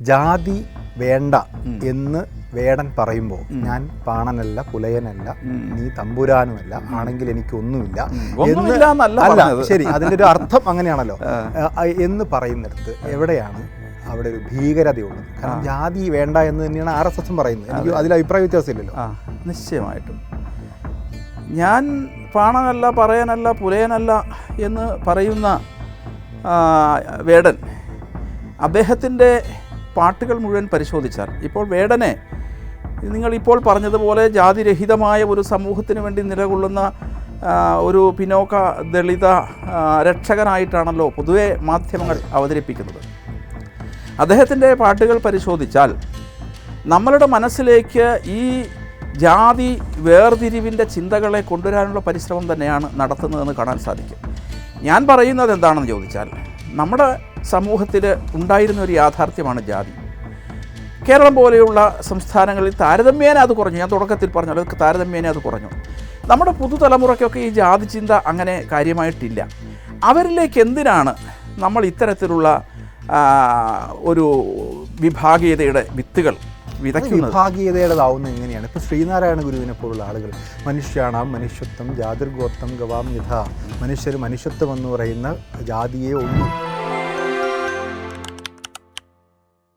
ജാതി വേണ്ട എന്ന് വേടൻ പറയുമ്പോൾ ഞാൻ പാണനല്ല പുലയനല്ല നീ തമ്പുരാനുമല്ല ആണെങ്കിൽ എനിക്കൊന്നുമില്ല ഒന്നുമില്ല എന്നല്ല അല്ല. ശരി അതിന്റെ ഒരു അർത്ഥം അങ്ങനെയാണല്ലോ. എന്ന് പറയുന്നിടത്ത് എവിടെയാണ് അവിടെ ഒരു ഭീകരതയുള്ളത്? കാരണം ജാതി വേണ്ട എന്ന് തന്നെയാണ് ആർ എസ് എസും പറയുന്നത്. എനിക്ക് അതിൽ അഭിപ്രായ വ്യത്യാസമില്ലല്ലോ. നിശ്ചയമായിട്ടും. ഞാൻ പാണനല്ല പറയനല്ല പുലയനല്ല എന്ന് പറയുന്ന വേടൻ അദ്ദേഹത്തിന്റെ പാട്ടുകൾ മുഴുവൻ പരിശോധിച്ചാൽ ഇപ്പോൾ വേടനെ നിങ്ങൾ ഇപ്പോൾ പറഞ്ഞതുപോലെ ജാതിരഹിതമായ ഒരു സമൂഹത്തിന് വേണ്ടി നിലകൊള്ളുന്ന ഒരു പിന്നോക്ക ദളിത രക്ഷകനായിട്ടാണല്ലോ പൊതുവെ മാധ്യമങ്ങൾ അവതരിപ്പിക്കുന്നത്. അദ്ദേഹത്തിന്റെ പാട്ടുകൾ പരിശോധിച്ചാൽ നമ്മളുടെ മനസ്സിലേക്ക് ഈ ജാതി വേർതിരിവിന്റെ ചിന്തകളെ കൊണ്ടുവരാനുള്ള പരിശ്രമം തന്നെയാണ് നടത്തുന്നതെന്ന് കാണാൻ സാധിക്കും. ഞാൻ പറയുന്നത് എന്താണെന്ന് ചോദിച്ചാൽ നമ്മുടെ സമൂഹത്തിൽ ഉണ്ടായിരുന്ന ഒരു യാഥാർത്ഥ്യമാണ് ജാതി. കേരളം പോലെയുള്ള സംസ്ഥാനങ്ങളിൽ താരതമ്യേന അത് കുറഞ്ഞു. ഞാൻ തുടക്കത്തിൽ പറഞ്ഞു അത് താരതമ്യേന അത് കുറഞ്ഞു. നമ്മുടെ പുതുതലമുറയ്ക്കൊക്കെ ഈ ജാതി ചിന്ത അങ്ങനെ കാര്യമായിട്ടില്ല. അവരിലേക്ക് എന്തിനാണ് നമ്മൾ ഇത്തരത്തിലുള്ള ഒരു വിഭാഗീയതയുടെ വിത്തുകൾ വിതയ്ക്കുന്നത്? എങ്ങനെയാണ്? ഇപ്പോൾ ശ്രീനാരായണ ഗുരുവിനെ പോലുള്ള ആളുകൾ മനുഷ്യാണാം മനുഷ്യത്വം ജാതിർഗോത്വം ഗവാം യഥ മനുഷ്യർ മനുഷ്യത്വം എന്ന് പറയുന്ന ജാതിയെ ഉള്ളൂ.